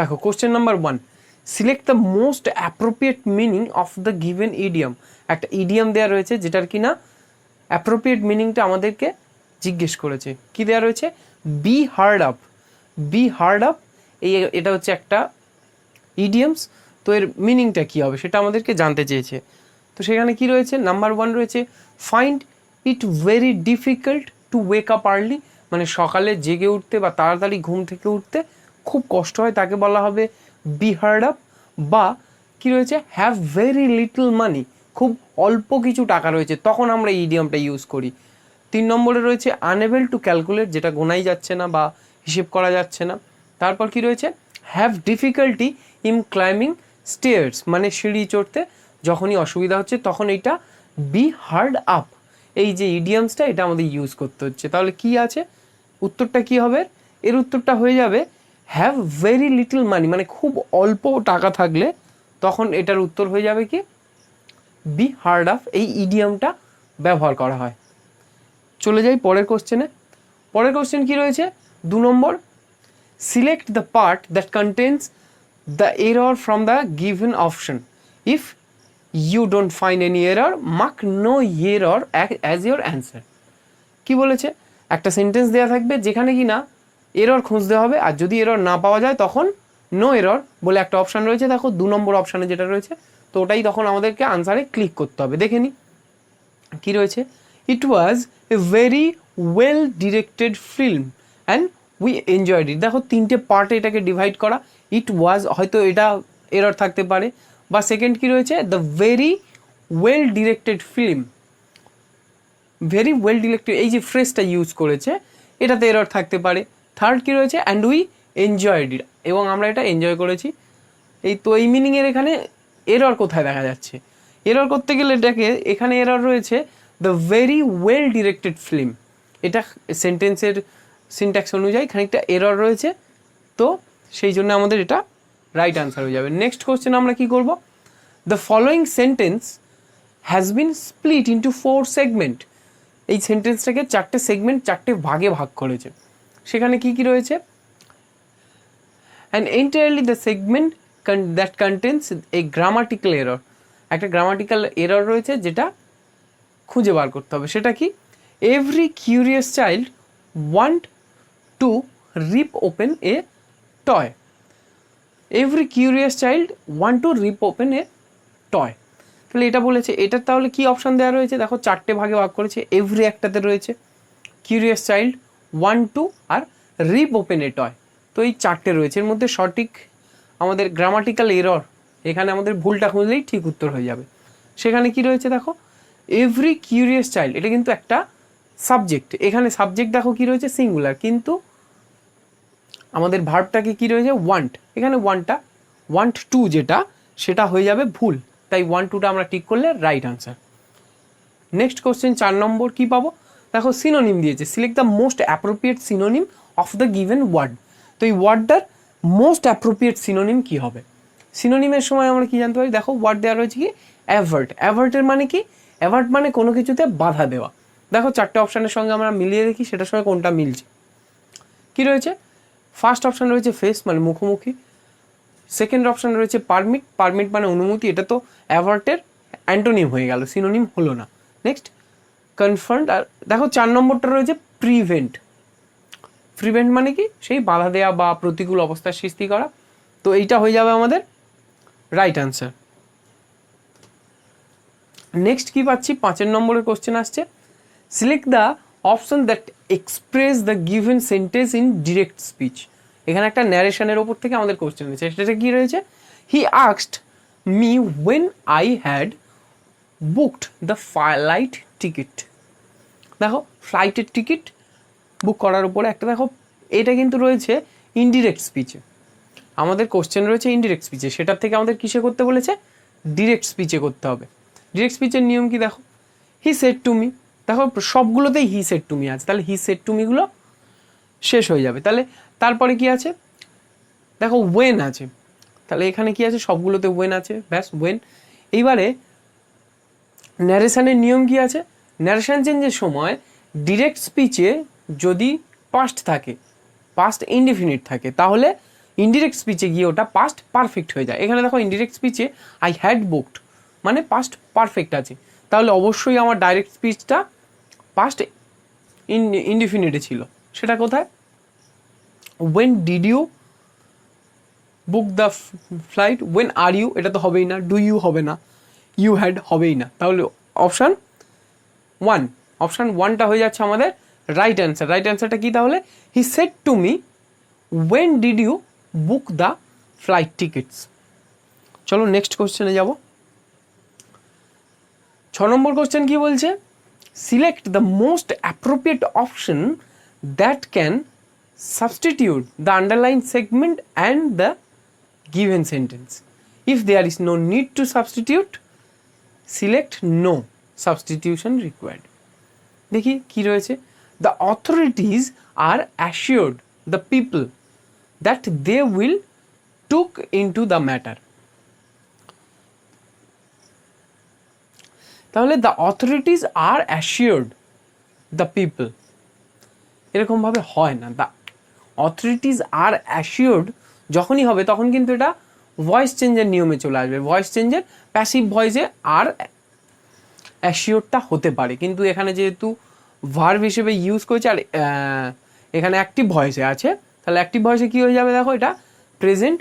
দেখো question number one select the most appropriate meaning of the given idiom একটা idiom দেওয়া রয়েছে যেটার কি না অ্যাপ্রোপ্রিয়েট মিনিংটা আমাদেরকে জিজ্ঞেস করেছে। কি দেওয়া রয়েছে? Be hard up be hard up এই এটা হচ্ছে একটা ইডিয়ামস তো এর মিনিংটা কী হবে সেটা আমাদেরকে জানতে চেয়েছে। তো সেখানে কি রয়েছে? নাম্বার ওয়ান রয়েছে find it very difficult to wake up early মানে সকালে জেগে উঠতে বা তাড়াতাড়ি ঘুম থেকে উঠতে খুব কষ্ট হয়, তাকে বলা হবে বি হার্ড আপ বা কি রয়েছে হ্যাভ ভেরি লিটল মানি খুব অল্প কিছু টাকা রয়েছে, তখন আমরা ইডিয়ামটা ইউজ করি। তিন নম্বরে রয়েছে আনএবল টু ক্যালকুলেট যেটা গোনাই যাচ্ছে না বা হিসেব করা যাচ্ছে না। তারপর কি রয়েছে have difficulty in climbing stairs মানে সিঁড়ি চড়তে যখনই অসুবিধা হচ্ছে, তখন এইটা বি হার্ড আপ এই যে ইডিয়ামসটা এটা আমাদের ইউজ করতে হচ্ছে। তাহলে কি আছে? উত্তরটা কি হবে? এর উত্তরটা হয়ে যাবে হ্যাভ ভেরি লিটল মানি মানে খুব অল্প টাকা থাকলে তখন এটার উত্তর হয়ে যাবে কি? বি হার্ড আপ এই ইডিয়ামটা ব্যবহার করা হয়। চলে যাই পরের কোশ্চেনে পরের কোশ্চেন কি রয়েছে? দু নম্বর। Select the part that contains the error from the given option if you don't find any error mark no error as your answer কি বলেছে? একটা সেন্টেন্স দেওয়া থাকবে যেখানে কি না এরর খুঁজতে হবে। আর যদি এরর না পাওয়া যায়, তখন নো এরর বলে একটা অপশান রয়েছে। দেখো, দু নম্বর অপশানে যেটা রয়েছে, তো ওটাই তখন আমাদেরকে আনসারে ক্লিক করতে হবে। দেখে নি। কী রয়েছে? It was a very well directed film and we enjoyed it দেখো, তিনটে পার্টে এটাকে ডিভাইড করা। ইট ওয়াজ হয়তো এটা এরর থাকতে পারে। বা সেকেন্ড কি রয়েছে? The very well directed film very well directed এই যে ফ্রেজটা ইউজ করেছে, এটাতে এরর থাকতে পারে। থার্ড কি রয়েছে অ্যান্ড উই এনজয়েড ইট এবং আমরা এটা এনজয় করেছি। এই তো, এই মিনিংয়ের এখানে এরর কোথায় দেখা যাচ্ছে? এরর করতে গেলে এটাকে, এখানে এরর রয়েছে the very well directed film এটা সেন্টেন্সের সিনট্যাক্স অনুযায়ী খানিকটা এরর রয়েছে, তো সেই জন্য আমাদের এটা রাইট আনসার হয়ে যাবে। নেক্সট কোশ্চেন আমরা কি করব? The following sentence has been split into four segment এই সেন্টেন্সটাকে চারটে সেগমেন্ট চারটে ভাগে ভাগ করেছে। সেখানে কি কি রয়েছে? And entirely the segment that contains a grammatical error একটা গ্রামাটিক্যাল এরর রয়েছে যেটা খুঁজে বার করতে হবে। সেটা কি? Every curious child want to rip open a toy every curious child want to rip open a toy তাহলে এটা বলেছে, এটার তাহলে কি অপশান দেওয়া রয়েছে? দেখো, চারটে ভাগে ভাগ করেছে এভরি একটাতে রয়েছে। কিউরিয়াস চাইল্ড ওয়ান টু আর রিপ ওপেন এ টয় তো এই চারটে রয়েছে। এর মধ্যে সঠিক আমাদের গ্রামাটিক্যাল এরর এখানে আমাদের ভুলটা খুঁজলেই ঠিক উত্তর হয়ে যাবে। সেখানে কি রয়েছে দেখো? এভরি কিউরিয়াস চাইল্ড এটা কিন্তু একটা সাবজেক্ট এখানে সাবজেক্ট দেখো কি রয়েছে? সিঙ্গুলার কিন্তু আমাদের ভার্বটাকে কি রয়েছে? ওয়ান্ট এখানে ওয়ানটা ওয়ান্ট টু যেটা, সেটা হয়ে যাবে ভুল। তাই ওয়ান টুটা আমরা টিক করলে রাইট আনসার নেক্সট কোশ্চেন চার নম্বর কি পাবো? দেখো সিনোনিম দিয়েছে। Select the most appropriate synonym of the given word তো এই ওয়ার্ডটার মোস্ট অ্যাপ্রোপ্রিয়েট সিনোনিম কী হবে? সিনোনিমের সময় আমরা কি জানতে পারি? দেখো ওয়ার্ড দেওয়া রয়েছে কি? অ্যাভার্ট অ্যাভার্টের মানে কি? অ্যাভার্ট মানে কোনো কিছুতে বাধা দেওয়া। দেখো চারটে অপশানের সঙ্গে আমরা মিলিয়ে দেখি, সেটার সঙ্গে কোনটা মিলছে। কি রয়েছে? ফার্স্ট অপশান রয়েছে ফেস মানে মুখোমুখি। সেকেন্ড অপশান রয়েছে পারমিট পারমিট মানে অনুমতি, এটা তো অ্যাভার্টের অ্যান্টোনিম হয়ে গেল সিনোনিম হলো না। নেক্সট কনফার্ট আর দেখো চার নম্বরটা রয়েছে প্রিভেন্ট প্রিভেন্ট মানে কি? সেই বাধা দেওয়া বা প্রতিকূল অবস্থার সৃষ্টি করা। তো এইটা হয়ে যাবে আমাদের রাইট আনসার নেক্সট কি পাচ্ছি? পাঁচের নম্বরের কোশ্চেন আসছে। Select the option that express the given sentence in direct speech এখানে একটা ন্যারেশনের ওপর থেকে আমাদের কোশ্চেন রয়েছে। সেটা কি রয়েছে? He আক্সড me when I had booked the flight ticket দেখো ফ্লাইটের টিকিট বুক করার উপরে একটা দেখো, এটা কিন্তু রয়েছে ইনডিরেক্ট স্পিচে আমাদের কোশ্চেন রয়েছে ইনডিরেক্ট স্পিচে সেটার থেকে আমাদের কিসে করতে বলেছে? ডিরেক্ট স্পিচে করতে হবে। ডিরেক্ট স্পিচের নিয়ম কি দেখো? হি সেট টু মি দেখো, সবগুলোতেই হি সেট টু মি আছে। তাহলে হি সেট টু মিগুলো শেষ হয়ে যাবে। তাহলে তারপরে কি আছে? দেখো ওয়েন আছে। তাহলে এখানে কি আছে? সবগুলোতে ওয়েন আছে। ব্যাস ওয়েন এইবারে ন্যারেশানের নিয়ম কি আছে? ন্যারেশন চেঞ্জের সময় ডিরেক্ট স্পিচে যদি পাস্ট থাকে পাস্ট ইনডিফিনিট থাকে, তাহলে ইনডিরেক্ট স্পিচে গিয়ে ওটা পাস্ট পারফেক্ট হয়ে যায়। এখানে দেখো ইনডিরেক্ট স্পিচে আই হ্যাড বুকড মানে পাস্ট পারফেক্ট আছে। তাহলে অবশ্যই আমার ডাইরেক্ট স্পিচটা পাস্ট ইন ইনডিফিনিটে ছিল। সেটা কোথায়? When did you book the flight when are you এটা তো হবেই না। ডু ইউ হবে না? ইউ হ্যাড হবেই না। তাহলে অপশান ওয়ান অপশান ওয়ানটা হয়ে যাচ্ছে আমাদের রাইট অ্যান্সার রাইট অ্যান্সারটা কী তাহলে? He said to me when did you book the flight tickets চলো নেক্সট কোশ্চেনে যাব। ছ নম্বর কোশ্চেন কি বলছে? Select the most appropriate option that can substitute the underline segment and the given sentence. If there is no need to substitute, select no. Substitution required. দেখি কি রয়েছে? The authorities are assured the people that they will took in to the matter তাহলে the authorities are assured the people এরকমভাবে হয় না। The authorities are assured যখনই হবে তখন কিন্তু এটা ভয়েস চেঞ্জের নিয়মে চলে আসবে। ভয়েস চেঞ্জের প্যাসিভ ভয়েসে আর অ্যাসিওরটা হতে পারে। কিন্তু এখানে যেহেতু ভার্ভ হিসেবে ইউজ করেছে, আর এখানে অ্যাক্টিভ ভয়েসে আছে, তাহলে অ্যাক্টিভ ভয়েসে কী হয়ে যাবে দেখো এটা? প্রেজেন্ট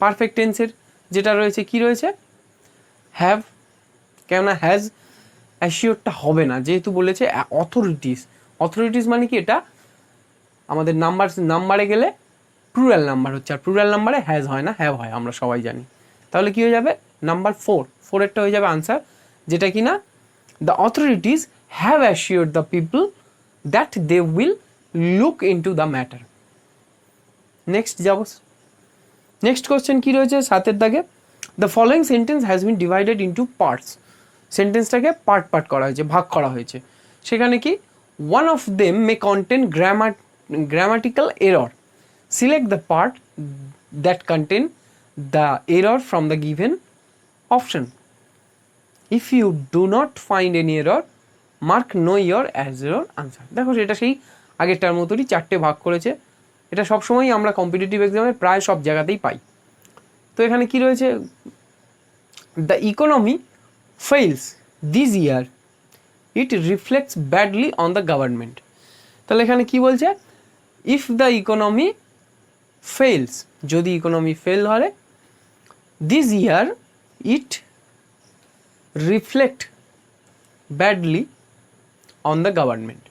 পারফেক্ট টেন্সের যেটা রয়েছে, কি রয়েছে? হ্যাভ কেননা হ্যাজ অ্যাসিওরটা হবে না, যেহেতু বলেছে অথরিটিস অথরিটিস মানে কি এটা? আমাদের নাম্বার নাম্বারে গেলে প্লুরাল নাম্বার হচ্ছে, আর প্লুরাল নাম্বারে হ্যাজ হয় না হ্যাভ হয়, আমরা সবাই জানি। তাহলে কি হয়ে যাবে? নাম্বার ফোর ফোরেরটা হয়ে যাবে আনসার যেটা কি না the authorities have assure the people that they will look in to the matter next যাব নেক্সট কোশ্চেন কী রয়েছে? সাতের দাগে। The following sentence has been divided into parts সেন্টেন্সটাকে part part করা হয়েছে, ভাগ করা হয়েছে। সেখানে কি? One of them may contain grammar grammatical error select the part that contain the error from the given option if you do not find any error mark no your as error answer দেখো, এটা সেই আগেরটার মতোই চারটে ভাগ করেছে। এটা সবসময়ই আমরা কম্পিটিটিভ এক্সামে প্রায় সব জায়গাতেই পাই। তো এখানে কি রয়েছে? The economy fails this year it reflects badly on the government তাহলে এখানে কি বলছে? ইফ দ্য ইকোনমি ফেলস যদি ইকোনমি ফেল হয় this year it reflect badly on the government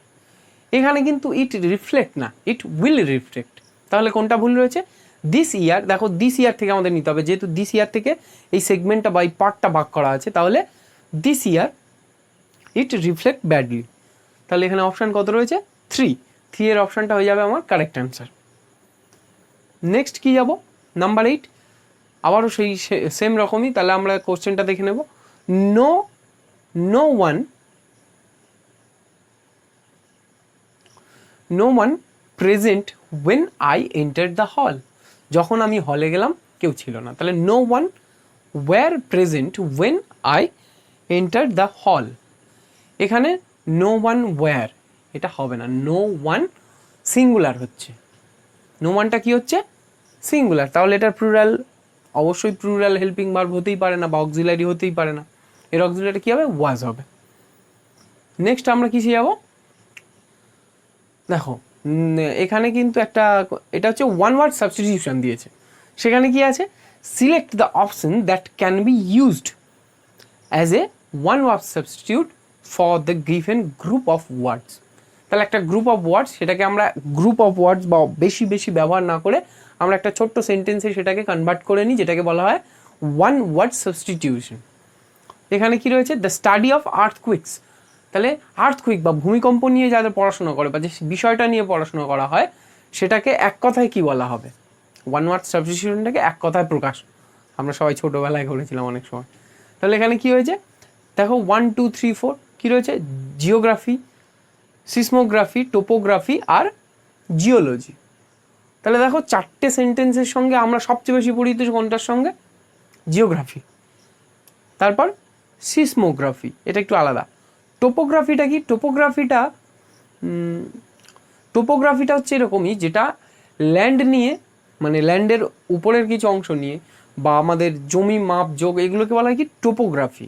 এখানে কিন্তু ইট রিফ্লেক্ট না ইট উইল রিফ্লেক্ট তাহলে কোনটা ভুল রয়েছে? দিস ইয়ার দেখো দিস ইয়ার থেকে আমাদের নিতে হবে। যেহেতু দিস ইয়ার থেকে এই সেগমেন্টটা বা এই পার্টটা ভাগ করা আছে, তাহলে this year it reflect badly তাহলে এখানে অপশান কত রয়েছে? থ্রি থ্রি এর অপশানটা হয়ে যাবে আমার কারেক্ট অ্যান্সার নেক্সট কি যাব? নাম্বার এইট আবারও সেই সেম রকমই, তাহলে আমরা কোশ্চেনটা দেখে নেব। No no one no one present when I enter the hall যখন আমি হলে গেলাম, কেউ ছিল না। তাহলে no one were present when I enter the hall এখানে নো ওয়ান ওয়ার এটা হবে না। নো ওয়ান সিঙ্গুলার হচ্ছে। নো ওয়ানটা কি হচ্ছে? সিঙ্গুলার তাহলে এটার প্লুরাল অবশ্যই প্লুরাল হেল্পিং ভার্ব হতেই পারে না বা অক্সিলারি হতেই পারে না। এর অক্সিলারি কী হবে? ওয়াজ হবে। নেক্সট আমরা কিসে যাব? দেখো এখানে কিন্তু একটা, এটা হচ্ছে ওয়ান ওয়ার্ড সাবস্টিটিউশন দিয়েছে। সেখানে কি আছে? Select the option that can be used as a one word substitute for the given group of words তাহলে একটা গ্রুপ অফ ওয়ার্ডস সেটাকে আমরা গ্রুপ অফ ওয়ার্ডস বা বেশি বেশি ব্যবহার না করে আমরা একটা ছোট্ট সেন্টেন্সে সেটাকে কনভার্ট করে নিই, যেটাকে বলা হয় ওয়ান ওয়ার্ড সাবস্টিটিউশন এখানে কি রয়েছে? দ্য স্টাডি অফ আর্থকুইক্স তাহলে আর্থকুইক বা ভূমিকম্প নিয়ে যাদের পড়াশোনা করে বা যে বিষয়টা নিয়ে পড়াশোনা করা হয়, সেটাকে এক কথায় কি বলা হবে? ওয়ান ওয়ার্ড সাবস্টিটিউশনটাকে এক কথায় প্রকাশ। আমরা সবাই ছোটোবেলায় করেছিলাম অনেক সময়। তাহলে এখানে কি হয়েছে? দেখো ওয়ান টু থ্রি ফোর কী রয়েছে? জিওগ্রাফি সিসমোগ্রাফি টোপোগ্রাফি আর জিওলজি তাহলে দেখো, চারটে সেন্টেন্সের সঙ্গে আমরা সবচেয়ে বেশি পরিচিত কোনটার সঙ্গে? জিওগ্রাফি তারপর সিসমোগ্রাফি, এটা একটু আলাদা। টোপোগ্রাফিটা কি? টোপোগ্রাফিটা টোপোগ্রাফিটা হচ্ছে এরকমই, যেটা ল্যান্ড নিয়ে মানে ল্যান্ডের উপরের কিছু অংশ নিয়ে, বা আমাদের জমি মাপ, যোগ, এগুলোকে বলা হয় কি? টোপোগ্রাফি।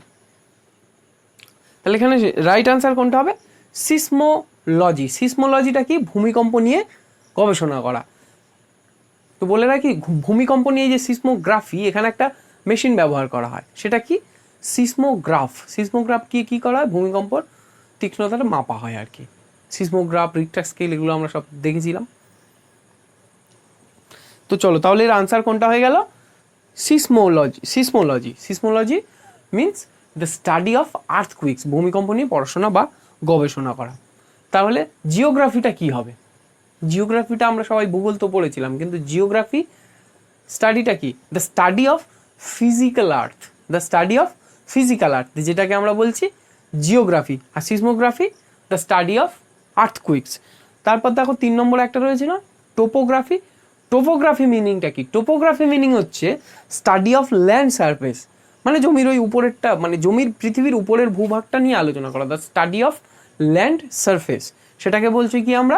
তাহলে এখানে রাইট আনসার কোনটা হবে? সিসমোলজি। সিসমোলজিটা কি? ভূমিকম্প নিয়ে গবেষণা করা। তো বলে রাখি ভূমিকম্প নিয়ে যে সিসমোগ্রাফি, এখানে একটা মেশিন ব্যবহার করা হয়। সেটা কি? সিসমোগ্রাফ। সিসমোগ্রাফ কি কি করা হয়? ভূমিকম্পর তীক্ষ্ণতাটা মাপা হয় আর কি। সিসমোগ্রাফ রিক্টার স্কেল এগুলো আমরা সব দেখেছিলাম। তো চলো, তাহলে এর আনসার কোনটা হয়ে গেল? Seismology seismology. Seismology means the study of earthquakes ভূমিকম্প নিয়ে পড়াশোনা বা গবেষণা করা। তাহলে জিওগ্রাফিটা কি হবে? জিওগ্রাফিটা আমরা সবাই ভূগোল তো পড়েছিলাম, কিন্তু জিওগ্রাফি স্টাডিটা কি? The study of physical earth the study of physical earth যেটাকে আমরা বলছি geography R seismography the study of earthquakes তারপর দেখো তিন নম্বর একটা রয়েছে না টোপোগ্রাফি টোপোগ্রাফি মিনিংটা কি? টোপোগ্রাফি মিনিং হচ্ছে স্টাডি অফ ল্যান্ড সারফেস মানে জমির ওই উপরেরটা মানে জমির পৃথিবীর উপরের ভূভাগটা নিয়ে আলোচনা করা the study of land surface সেটাকে বলছি কি আমরা?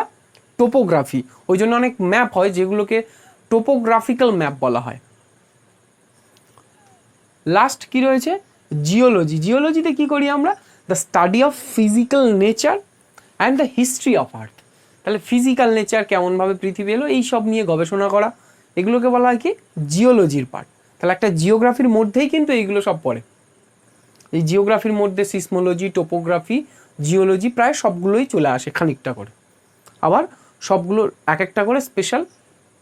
টোপোগ্রাফি ওই জন্য অনেক ম্যাপ হয় যেগুলোকে টোপোগ্রাফিক্যাল ম্যাপ বলা হয়। লাস্ট কি রয়েছে? জিওলজি, জিওলজিতে কি করি আমরা? The study of physical nature and the history of earth তাহলে ফিজিক্যাল নেচার কেমনভাবে পৃথিবী এলো? এই সব নিয়ে গবেষণা করা। এগুলোকে বলা হয় কি? জিওলজির পার্ট তাহলে একটা জিওগ্রাফির মধ্যেই কিন্তু এইগুলো সব পড়ে। এই জিওগ্রাফির মধ্যে সিসমোলজি, টোপোগ্রাফি, জিওলজি প্রায় সবগুলোই চলে আসে খানিকটা করে। আবার সবগুলো এক একটা করে স্পেশাল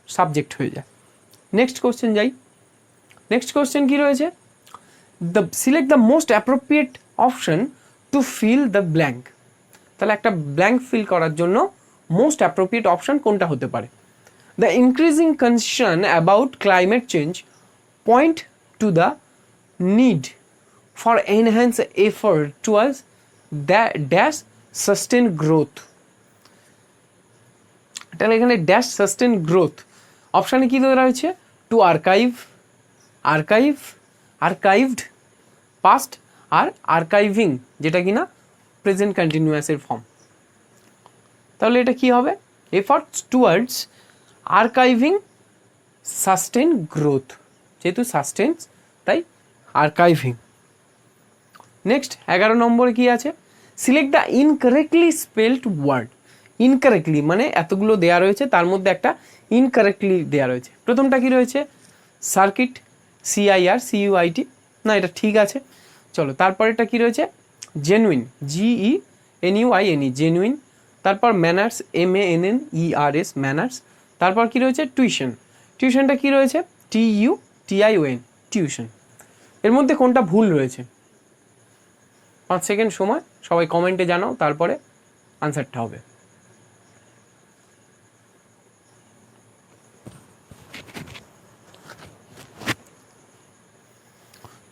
সাবজেক্ট হয়ে যায়। নেক্সট কোশ্চেন যাই। নেক্সট কোশ্চেন কী রয়েছে? The select the most appropriate option to fill the blank তাহলে একটা ব্ল্যাঙ্ক ফিল করার জন্য মোস্ট অ্যাপ্রোপ্রিয়েট অপশন কোনটা হতে পারে? The increasing concern about climate change point to the need for enhance effort towards the dash sustain growth তাহলে এখানে dash sustain growth অপশানে কী রয়েছে? To archive archive archived past R archiving যেটা কিনা প্রেজেন্ট কন্টিনিউয়াসের ফর্ম তাহলে এটা কি হবে? Efforts towards archiving sustain growth যেহেতু সাস্টেন্স তাই আর্কাইভিং নেক্সট এগারো নম্বরে কি আছে? Select the incorrectly spelled word incorrectly মানে এতগুলো দেয়া রয়েছে, তার মধ্যে একটা ইনকারেক্টলি দেয়া রয়েছে। প্রথমটা কি রয়েছে? সার্কিট সিআইআর সিইউআইটি না, এটা ঠিক আছে। চলো, তারপরেরটা কি রয়েছে? Genuine G E N U I N E genuine তারপর manners M A N N E R S manners তারপর কি রয়েছে? টিউশন টিউশনটা কি রয়েছে? T U T I O N tuition এর মধ্যে কোনটা ভুল রয়েছে? পাঁচ সেকেন্ড সময়, সবাই কমেন্টে জানাও, তারপরে আনসারটা হবে।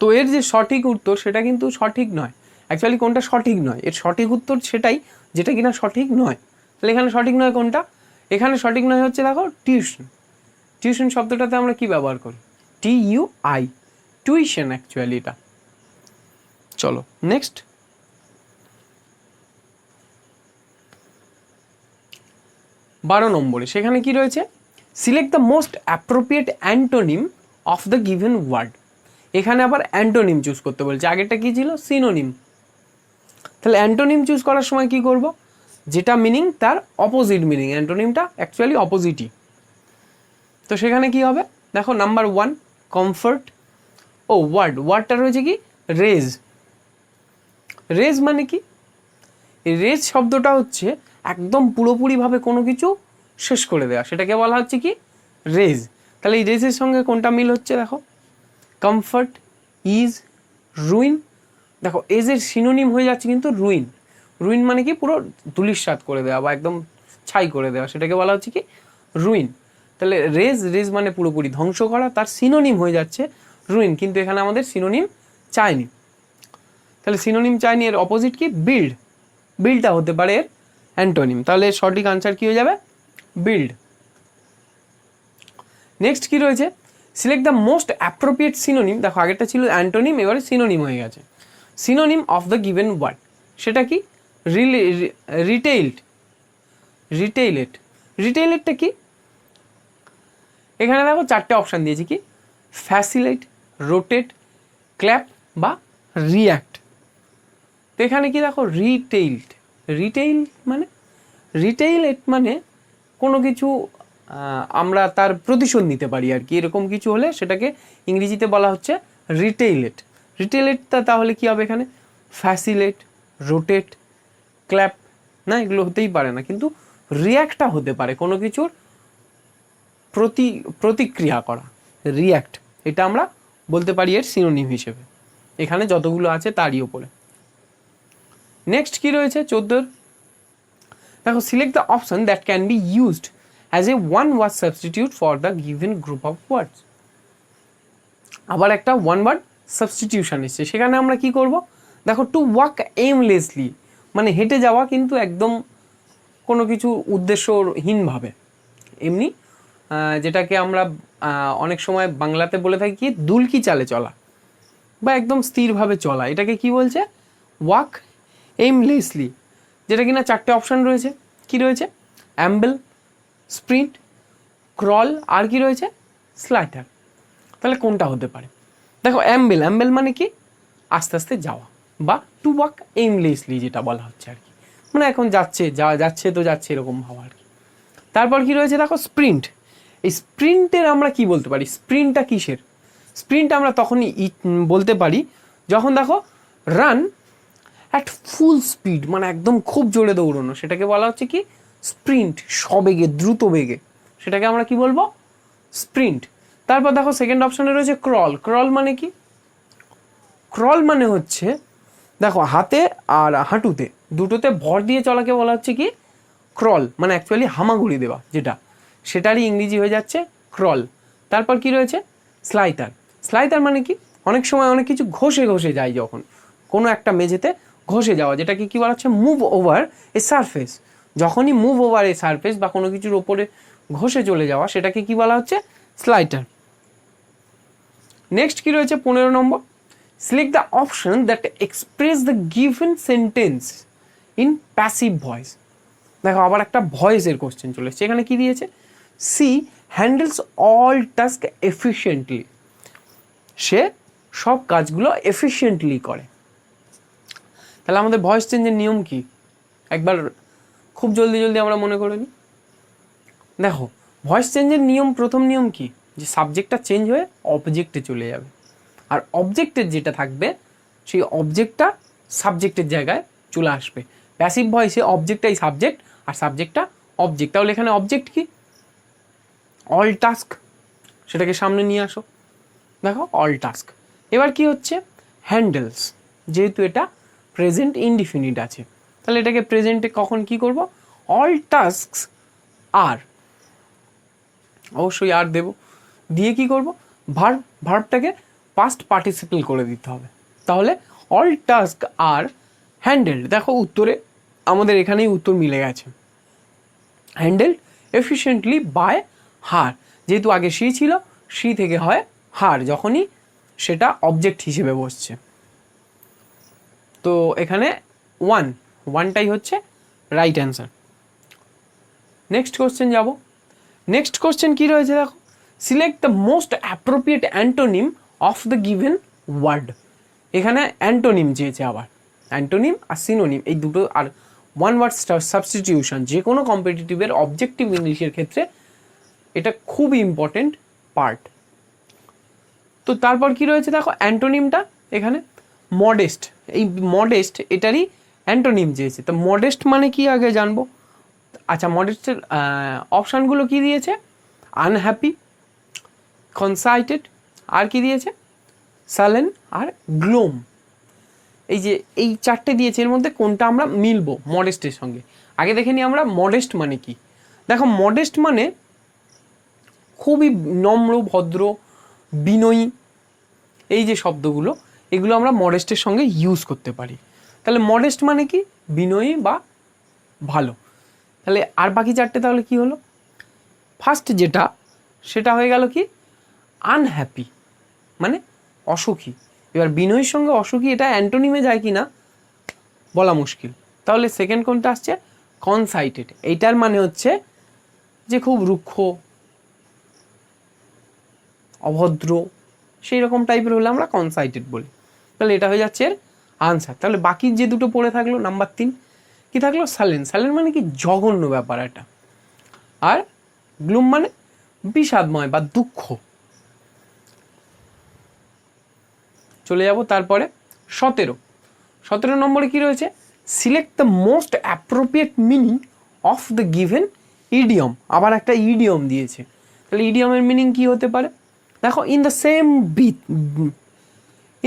তো এর যে সঠিক উত্তর সেটা কিন্তু সঠিক নয়। অ্যাকচুয়ালি কোনটা সঠিক নয়? এর সঠিক উত্তর সেটাই, যেটা কিনা সঠিক নয়। তাহলে এখানে সঠিক নয় কোনটা? এখানে সঠিক নয় হচ্ছে দেখো টিউশন টিউশন শব্দটাতে আমরা কি ব্যবহার করি? T U I tuition actually এটা। চলো নেক্সট বারো নম্বরে, সেখানে কি রয়েছে? Select the most appropriate antonym of the given word এখানে আবার অ্যান্টোনিম চুজ করতে বলছে। আগেরটা কি ছিল? সিনোনিম তাহলে অ্যান্টোনিম চুজ করার সময় কি করব? যেটা মিনিং তার অপোজিট মিনিং অ্যান্টোনিমটা অ্যাকচুয়ালি অপোজিটই তো সেখানে কি হবে? দেখো নাম্বার ওয়ান কমফর্ট ও ওয়ার্ড ওয়ার্ডটা রয়েছে কি? রেজ রেজ মানে কি? রেজ শব্দটা হচ্ছে একদম পুরোপুরিভাবে কোনো কিছু শেষ করে দেওয়া সেটাকে বলা হচ্ছে কি? রেজ তাহলে এই রেজের সঙ্গে কোনটা মিল হচ্ছে? দেখো। কমফর্ট ইজ রুইন দেখো এজের সিনোনিম হয়ে যাচ্ছে কিন্তু রুইন রুইন মানে কি? পুরো ধুলিস্বাদ করে দেওয়া বা একদম ছাই করে দেওয়া। সেটাকে বলা হচ্ছে কি? রুইন তাহলে রেজ রেজ মানে পুরোপুরি ধ্বংস করা, তার সিনোনিম হয়ে যাচ্ছে রুইন কিন্তু এখানে আমাদের সিনোনিম চায়নি। তাহলে সিনোনিম চায়নি এর অপোজিট কি? বিল্ড বিল্ডটা হতে পারে এর অ্যান্টোনিম তাহলে সঠিক আনসার কি হয়ে যাবে? বিল্ড নেক্সট কি রয়েছে? Select the most appropriate synonym দেখো আগেরটা ছিল অ্যান্টোনিম, এবারে সিনোনিম হয়ে গেছে। Synonym of the given word সেটা কি? রিটেইলড রিটেইলেট রিটেইলেটটা কি? এখানে দেখো চারটে অপশান দিয়েছি কি? ফ্যাসিলেট রোটেট ক্ল্যাপ বা রিয়্যাক্ট তো এখানে কি দেখো? রিটেইলড রিটেইল মানে? রিটেইলেট মানে কোনো কিছু আমরা তার প্রতিশোধ নিতে পারি আর কি। এরকম কিছু হলে সেটাকে ইংরেজিতে বলা হচ্ছে রিটেইলেট রিটেইলেটটা তাহলে কি হবে এখানে? ফ্যাসিলেট রোটেট ক্ল্যাপ না, এগুলো হতেই পারে না। কিন্তু রিয়াক্টটা হতে পারে কোনো কিছুর প্রতি, প্রতিক্রিয়া করা। রিয়াক্ট এটা আমরা বলতে পারি এর সিনোনিম হিসেবে। এখানে যতগুলো আছে তারই ওপরে নেক্সট কি রয়েছে? চোদ্দোর। দেখো select the option that can be used as a one word substitute for the given group of words আবার একটা ওয়ান ওয়ার্ড সাবস্টিটিউশন এসছে। সেখানে আমরা কি করব? দেখো টু ওয়াক এমলেসলি মানে হেঁটে যাওয়া কিন্তু একদম কোনো কিছু উদ্দেশ্যহীনভাবে এমনি যেটাকে আমরা অনেক সময় বাংলাতে বলে থাকি কি, দুলকি চালে চলা। বা একদম স্থিরভাবে চলা। এটাকে কি বলছে? ওয়াক এমলেসলি যেটা কিনা চারটে অপশন রয়েছে। কি রয়েছে? অ্যাম্বেল স্প্রিন্ট, ক্রল, আর কি রয়েছে? স্লাইটার। তাহলে কোনটা হতে পারে? দেখো, অ্যাম্বেল। অ্যাম্বেল মানে কি? আস্তে আস্তে যাওয়া বা টু ওয়াক এমলেসলি যেটা বলা হচ্ছে আর কি। মানে এখন যাচ্ছে, যা যাচ্ছে তো যাচ্ছে এরকম ভাবা আর কি। তারপর কি রয়েছে? দেখো, স্প্রিন্ট। এই স্প্রিন্টের আমরা কি বলতে পারি? স্প্রিন্টটা কিসের? স্প্রিন্ট আমরা তখনই বলতে পারি যখন দেখো রান অ্যাট ফুল স্পিড মানে একদম খুব জোরে দৌড়ানো। সেটাকে বলা হচ্ছে কি? স্প্রিন্ট, সবেগে দ্রুত বেগে সেটাকে আমরা কি বলব? স্প্রিন্ট। তারপর দেখো সেকেন্ড অপশনে রয়েছে ক্রল ক্রল মানে কি? ক্রল মানে হচ্ছে, দেখো হাতে আর হাঁটুতে, দুটোতে ভর দিয়ে চলাকে বলা হচ্ছে কি? ক্রল মানে অ্যাকচুয়ালি হামাগুড়ি দেওয়া, যেটা। সেটারই ইংরেজি হয়ে যাচ্ছে ক্রল তারপর কি রয়েছে? স্লাইটার স্লাইটার মানে কি? অনেক সময় অনেক কিছু ঘষে ঘষে যায় যখন। কোনো একটা মেঝেতে ঘষে যাওয়া, যেটাকে কি বলা হচ্ছে? মুভ ওভার এ সারফেস যখনই মুভ ওভার এ সারফেস বা কোনো কিছুর ওপরে ঘষে চলে যাওয়া, সেটাকে কি বলা হচ্ছে? স্লাইটার নেক্সট কি রয়েছে? পনেরো নম্বর। Select the option that express the given sentence in passive voice দেখো, আবার একটা ভয়েসের কোশ্চেন চলে এসছে। এখানে কি দিয়েছে? She handles all task efficiently সে সব কাজগুলো এফিশিয়েন্টলি করে। তাহলে আমাদের ভয়েস চেঞ্জের নিয়ম কি? একবার খুব জলদি জলদি আমরা মনে করে নিই। দেখো ভয়েস চেঞ্জের নিয়ম, প্রথম নিয়ম কি? যে সাবজেক্টটা চেঞ্জ হয়ে অবজেক্টে চলে যাবে। আর অবজেক্টের যেটা থাকবে, সেই অবজেক্টটা সাবজেক্টের জায়গায় চলে আসবে। প্যাসিভ ভয়েসে অবজেক্টটাই সাবজেক্ট আর সাবজেক্টটা অবজেক্ট তাহলে এখানে অবজেক্ট কি? অল টাস্ক সেটাকে সামনে নিয়ে আসো। দেখো অল টাস্ক এবার কি হচ্ছে? হ্যান্ডেলস যেহেতু এটা প্রেজেন্ট ইনডিফিনিট আছে। তাহলে এটাকে প্রেজেন্টে কখন কি করব? অল টাস্কস আর অবশ্যই আর দেব। দিয়ে কি করব? ভার্ব ভার্বটাকে পাস্ট পার্টিসিপেল করে দিতে হবে। তাহলে অল টাস্ক আর হ্যান্ডেলড দেখো উত্তরে আমাদের এখানেই উত্তর মিলে গেছে। হ্যান্ডেলড এফিশিয়েন্টলি বাই হার যেহেতু আগে সি ছিল সি থেকে হয় হার যখনই সেটা অবজেক্ট হিসেবে বসছে। তো এখানে ওয়ান ওয়ানটাই হচ্ছে রাইট অ্যান্সার নেক্সট কোশ্চেন যাব। নেক্সট কোশ্চেন কি রয়েছে দেখো? Select the most appropriate antonym of the given word এখানে অ্যান্টোনিম চেয়েছে আবার। অ্যান্টোনিম আর সিনোনিম এই দুটো আর ওয়ান ওয়ার্ড সাবস্টিটিউশন যে কোনো কম্পিটিটিভের অবজেক্টিভ ইংলিশের ক্ষেত্রে এটা খুবই ইম্পর্টেন্ট পার্ট তো তারপর কি রয়েছে দেখো? অ্যান্টোনিমটা এখানে মডেস্ট এই মডেস্ট এটারই অ্যান্টোনিম চেয়েছে তো মডেস্ট মানে কি আগে জানব? আচ্ছা মডেস্টের অপশানগুলো কি দিয়েছে? আনহ্যাপি কনসাইটেড আর কি দিয়েছে? সালেন আর গ্লোম এই যে, এই চারটে দিয়েছে, এর মধ্যে কোনটা আমরা মিলবো মডেস্টের সঙ্গে? আগে দেখে নিই আমরা মডেস্ট মানে কি? দেখো মডেস্ট মানে খুবই নম্র, ভদ্র, বিনয়ী, এই যে শব্দগুলো, এগুলো আমরা মডেস্টের সঙ্গে ইউজ করতে পারি। তাহলে মডেস্ট মানে কি? বিনয়ী বা ভালো। তাহলে আর বাকি চারটে তাহলে কি হলো? ফার্স্ট যেটা, সেটা হয়ে গেল কি? আনহ্যাপি মানে অসুখী। এবার বিনয়ীর সঙ্গে অসুখী, এটা অ্যান্টোনিমে যায় কি না বলা মুশকিল। তাহলে সেকেন্ড কোনটা আসছে? কনসাইটেড এইটার মানে হচ্ছে যে খুব রুক্ষ, অভদ্র সেই রকম টাইপের হলে আমরা কনসাইটেড বলি। তাহলে এটা হয়ে যাচ্ছে এর আনসার তাহলে বাকি যে দুটো পড়ে থাকল নাম্বার তিন, কি থাকল? সাইলেন্ট সাইলেন্ট মানে কি? জঘন্য ব্যাপার এটা। আর গ্লুম মানে বিষাদময় বা দুঃখ। চলে যাব তারপরে সতেরো। সতেরো নম্বরে কি রয়েছে? Select the most appropriate meaning of the given idiom আবার একটা ইডিয়ম দিয়েছে। তাহলে ইডিয়মের মিনিং কি হতে পারে? দেখো in the same breath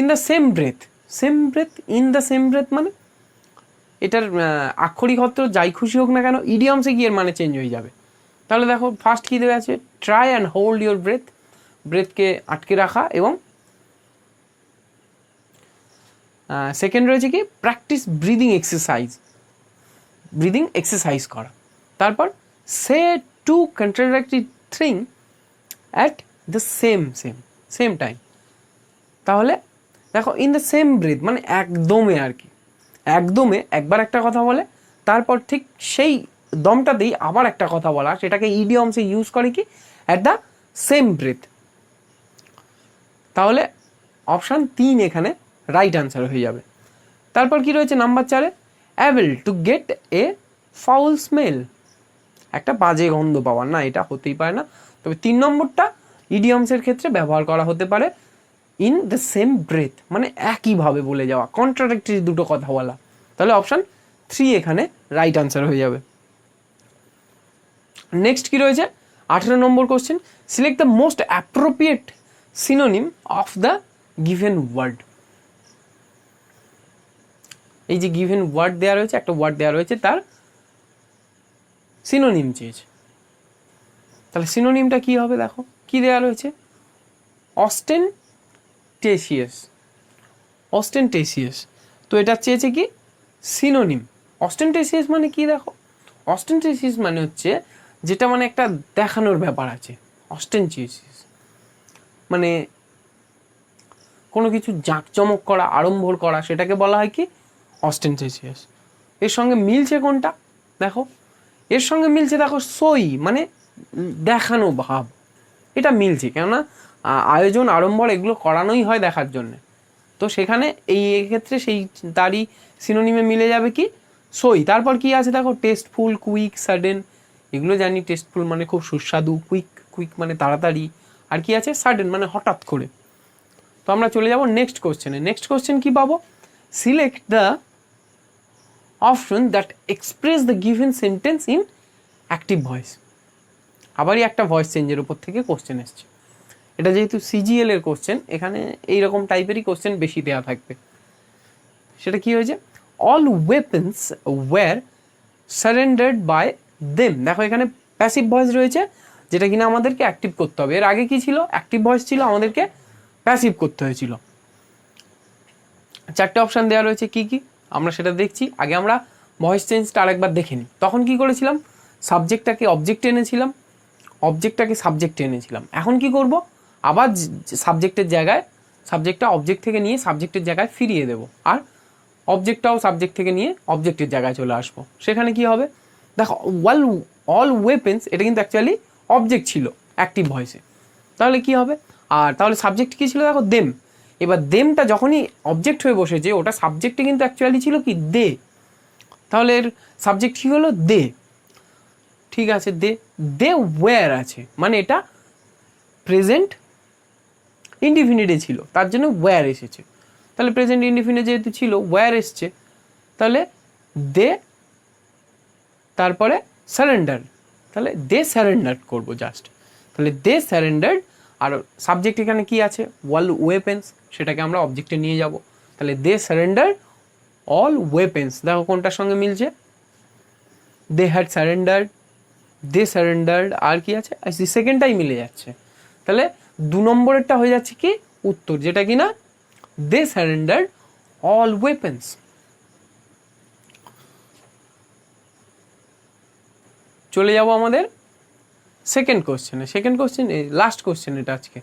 in the same breath same breath, in the same breath মানে? এটার আক্ষরিক অর্থ যাই খুশি হোক না কেন, ইডিয়মসে গিয়ে মানে চেঞ্জ হয়ে যাবে। তাহলে দেখো ফার্স্ট কী দেওয়া আছে? Try and hold your breath ব্রেথকে আটকে রাখা এবং সেকেন্ড রয়েছে কি? Practice breathing exercise breathing exercise করা। তারপর সে two contradictory thing at the same same same time তাহলে দেখো ইন দ্য সেম ব্রিথ মানে একদমে আর কি। একদমে একবার একটা কথা বলে, তারপর ঠিক সেই দমটাতেই আবার একটা কথা বলা। সেটাকে ইডিয়মসে ইউজ করে কি? অ্যাট দ্য সেম ব্রিথ তাহলে অপশান তিন এখানে রাইট আনসার হয়ে যাবে। তারপর কি রয়েছে নাম্বার চারে? Avail to get a foul smell একটা বাজে গন্ধ পাওয়ার, না, এটা হতেই পারে না। তবে তিন নম্বরটা ইডিয়মসের ক্ষেত্রে ব্যবহার করা হতে পারে। ইন দ্য সেম ব্রেথ মানে একইভাবে বলে যাওয়া কন্ট্রাডাক্টরি দুটো কথা বলা তাহলে অপশান থ্রি এখানে রাইট আনসার হয়ে যাবে। নেক্সট কি রয়েছে? আঠেরো number question select the most appropriate synonym of the given word এই যে গিভেন ওয়ার্ড দেওয়া রয়েছে, একটা ওয়ার্ড দেওয়া রয়েছে, তার সিনোনিম চেয়েছে তাহলে সিনোনিমটা কি হবে দেখো? কি দেওয়া রয়েছে? অস্টেনটেসিয়াস অস্টেনটেসিয়াস তো এটা চেয়েছে কি? সিনোনিম অস্টেনটেসিয়াস মানে কি দেখো? অস্টেনটেসিয়াস মানে হচ্ছে যেটা মানে একটা দেখানোর ব্যাপার আছে। অস্টেনটেসিয়াস মানে কোনো কিছু জাঁকজমক করা, আড়ম্বর করা, সেটাকে বলা হয় কি? অস্টেনটেসিয়াস এর সঙ্গে মিলছে কোনটা? দেখো। এর সঙ্গে মিলছে দেখো সই মানে দেখানো ভাব। এটা মিলছে, কেননা আয়োজন, আড়ম্বর এগুলো করানোই হয় দেখার জন্যে। তো সেখানে এই ক্ষেত্রে সেই তারই সিনোনিমে মিলে যাবে কি? সই। তারপর কি আছে দেখো? টেস্টফুল কুইক সাডেন এগুলো জানি টেস্টফুল মানে খুব সুস্বাদু কুইক কুইক মানে তাড়াতাড়ি। আর কি আছে? সাডেন মানে হঠাৎ করে। তো আমরা চলে যাব নেক্সট কোশ্চেনে নেক্সট কোশ্চেন কি পাবো? Select the option that express the given sentence in active voice আবারই একটা ভয়েস চেঞ্জের উপর থেকে কোশ্চেন এসছে। এটা যেহেতু সিজিএল এর কোশ্চেন এখানে এইরকম টাইপেরই কোশ্চেন বেশি দেওয়া থাকবে। সেটা কি হয়েছে? All weapons were surrendered by them দেখো, এখানে প্যাসিভ ভয়েস রয়েছে, যেটা কিনা আমাদেরকে অ্যাক্টিভ করতে হবে। এর আগে কি ছিল? অ্যাক্টিভ ভয়েস ছিল, আমাদেরকে প্যাসিভ করতে হয়েছিল। চারটে অপশান দেওয়া রয়েছে, কি কি? আমরা সেটা দেখছি। আগে আমরা ভয়েস চেঞ্জটা আরেকবার দেখে নিই। তখন কি করেছিলাম? সাবজেক্টটাকে অবজেক্ট এনেছিলাম। অবজেক্টটাকে সাবজেক্টে এনেছিলাম। এখন কি করব? আবার সাবজেক্টের জায়গায় সাবজেক্টটা অবজেক্ট থেকে নিয়ে সাবজেক্টের জায়গায় ফিরিয়ে দেব। আর অবজেক্টটাও সাবজেক্ট থেকে নিয়ে অবজেক্টের জায়গায় চলে আসব। সেখানে কি হবে? দেখো, ওয়াল অল ওয়েপেন্স এটা কিন্তু অ্যাকচুয়ালি অবজেক্ট ছিল অ্যাক্টিভ ভয়েসে তাহলে কি হবে? আর তাহলে সাবজেক্ট কী ছিল? দেখো দেম এবার দেমটা যখনই অবজেক্ট হয়ে বসেছে, ওটা সাবজেক্টে কিন্তু অ্যাকচুয়ালি ছিল কি? দে তাহলে এর সাবজেক্ট কী হলো? দে ঠিক আছে দে দে ওয়্যার আছে। মানে এটা প্রেজেন্ট ইনডিফিনিটে ছিল, তার জন্য ওয়্যার এসেছে। তাহলে প্রেজেন্ট ইনডিফিনিট যেহেতু ছিল ওয়্যার এসছে, তাহলে দে তারপরে সারেন্ডার তাহলে দে সারেন্ডার করব জাস্ট তাহলে দে সারেন্ডার্ড আর সাবজেক্ট এখানে কি আছে? ওয়াল ওয়েপেন্স সেটাকে আমরা অবজেক্টে নিয়ে যাব। তাহলে দে সারেন্ডার অল ওয়েপেন্স দেখো কোনটার সঙ্গে মিলছে? They had surrendered they surrendered আর কি আছে? সেকেন্ডটাই মিলে যাচ্ছে। তাহলে দু নম্বরেরটা হয়ে যাচ্ছে কি? উত্তর, যেটা কি না দে স্যারেন্ডার অল ওয়েপেন্স চলে যাব আমাদের সেকেন্ড কোশ্চেনে সেকেন্ড কোশ্চেন লাস্ট কোশ্চেন এটা আজকে।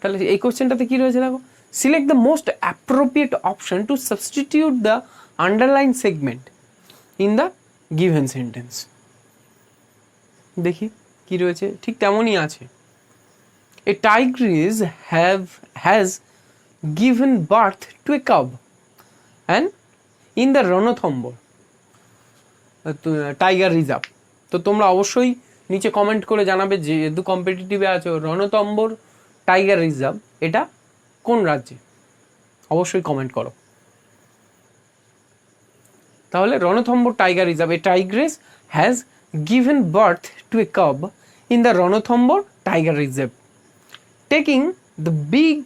তাহলে এই কোশ্চেনটাতে কি রয়েছে দেখো? Select the most appropriate option to substitute the underline segment in the given sentence দেখি কি রয়েছে। ঠিক তেমনই আছে। A tigress have, has given birth to a cub and in the Ranthambore tiger reserve তো তোমরা অবশ্যই নিচে কমেন্ট করে জানাবে যেহেতু কম্পিটিটিভে আছো রণতম্বর টাইগার রিজার্ভ এটা কোন রাজ্যে? অবশ্যই কমেন্ট করো। তাহলে Ranthambore tiger reserve a tigress has given birth to a cub in the Ranthambore tiger reserve taking the big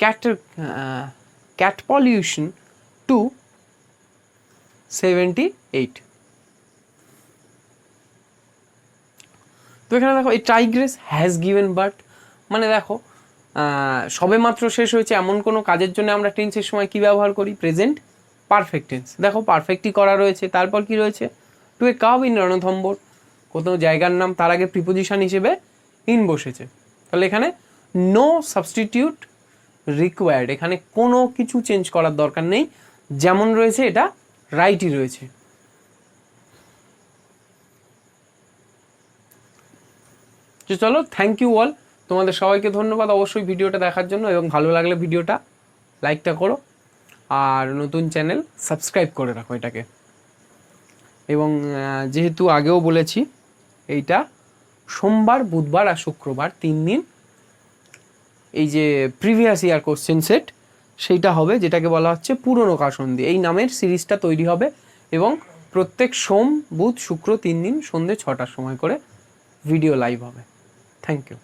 cat uh, cat pollution to 78 তো এখানে দেখো এই টাইগ্রেস হ্যাজ গিভেন বাট মানে দেখো সবে মাত্র শেষ হয়েছে এমন কোনো কাজের জন্য আমরা টেন্সের সময় কি ব্যবহার করি? প্রেজেন্ট পারফেক্ট টেন্স দেখো পারফেক্টই করা রয়েছে। তারপর কি রয়েছে? To a cub in Ranthambore. কোনো জায়গার নাম তার আগে প্রিপোজিশন হিসেবে ইন বসেছে। তাহলে এখানে নো সাবস্টিটিউট রিকোয়ার্ড এখানে কোনো কিছু চেঞ্জ করার দরকার নেই। যেমন রয়েছে এটা রাইটই রয়েছে। চলো থ্যাংক ইউ অল তোমাদের সবাইকে ধন্যবাদ অবশ্যই ভিডিওটা দেখার জন্য এবং ভালো লাগলে ভিডিওটা লাইকটা করো। আর নতুন চ্যানেল সাবস্ক্রাইব করে রাখো এটাকে। এবং যেহেতু আগেও বলেছি, এইটা সোমবার, বুধবার আর শুক্রবার তিন দিন এই যে প্রিভিয়াস ইয়ার কোশ্চেন সেট সেইটা হবে, যেটাকে বলা হচ্ছে পুরনো কাসন্ধি। এই নামের সিরিজটা তৈরি হবে এবং প্রত্যেক সোম, বুধ, শুক্র তিন দিন সন্ধে ছটার সময় করে ভিডিও লাইভ হবে। Thank you